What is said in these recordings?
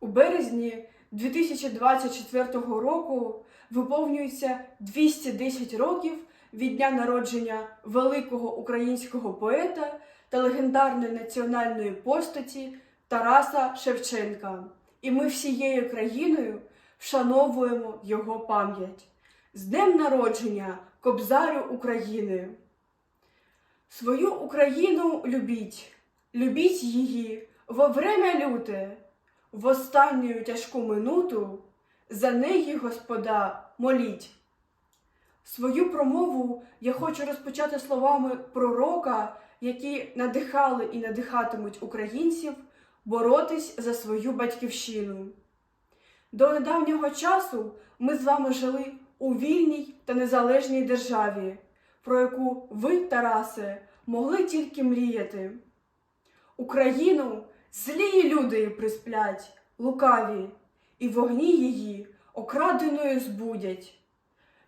У березні 2024 року виповнюється 210 років від дня народження великого українського поета та легендарної національної постаті Тараса Шевченка. І ми всією країною вшановуємо його пам'ять. З днем народження Кобзарю України! Свою Україну любіть, любіть її во время люте, в останню тяжку минуту за неї Господа моліть. Свою промову я хочу розпочати словами пророка, які надихали і надихатимуть українців боротись за свою батьківщину. До недавнього часу ми з вами жили у вільній та незалежній державі, про яку ви, Тарасе, могли тільки мріяти. Україну злі люди присплять, лукаві, і вогні її окраденою збудять.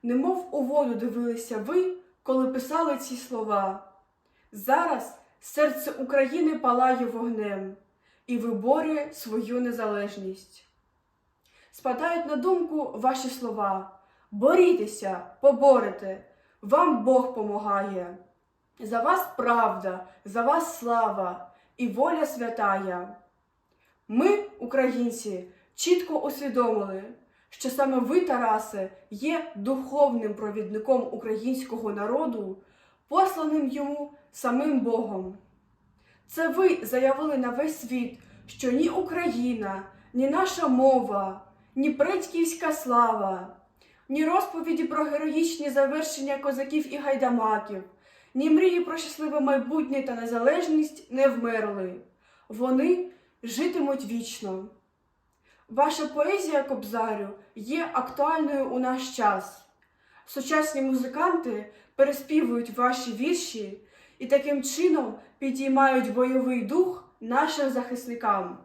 Немов у воду дивилися ви, коли писали ці слова. Зараз серце України палає вогнем і виборює свою незалежність. Спадають на думку ваші слова. Борітеся, поборете, вам Бог помагає. За вас правда, за вас слава і воля святая. Ми, українці, чітко усвідомили, що саме ви, Тарасе, є духовним провідником українського народу, посланим йому самим Богом. Це ви заявили на весь світ, що ні Україна, ні наша мова, ні предьківська слава, ні розповіді про героїчні завершення козаків і гайдамаків, ні мрії про щасливе майбутнє та незалежність не вмерли. Вони житимуть вічно. Ваша поезія, Кобзарю, є актуальною у наш час. Сучасні музиканти переспівують ваші вірші і таким чином підіймають бойовий дух нашим захисникам.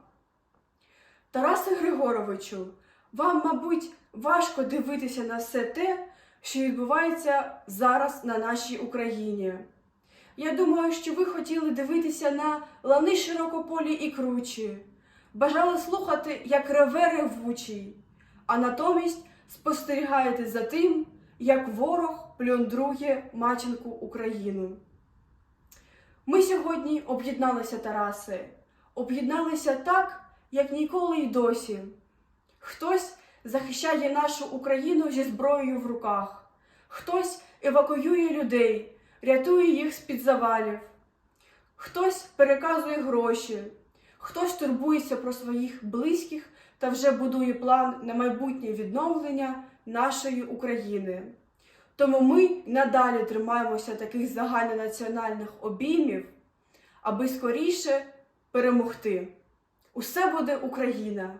Тарасе Григоровичу, вам, мабуть, важко дивитися на все те, що відбувається зараз на нашій Україні. Я думаю, що ви хотіли дивитися на лани широкополі і кручі, бажали слухати, як реве ревучий, а натомість спостерігаєте за тим, як ворог плюндрує матінку Україну. Ми сьогодні об'єдналися, Тараси, об'єдналися так, як ніколи й досі. Хтось захищає нашу Україну зі зброєю в руках, хтось евакуює людей, рятує їх з-під завалів, хтось переказує гроші, хтось турбується про своїх близьких та вже будує план на майбутнє відновлення нашої України. Тому ми надалі тримаємося таких загальнонаціональних обіймів, аби скоріше перемогти. Усе буде Україна,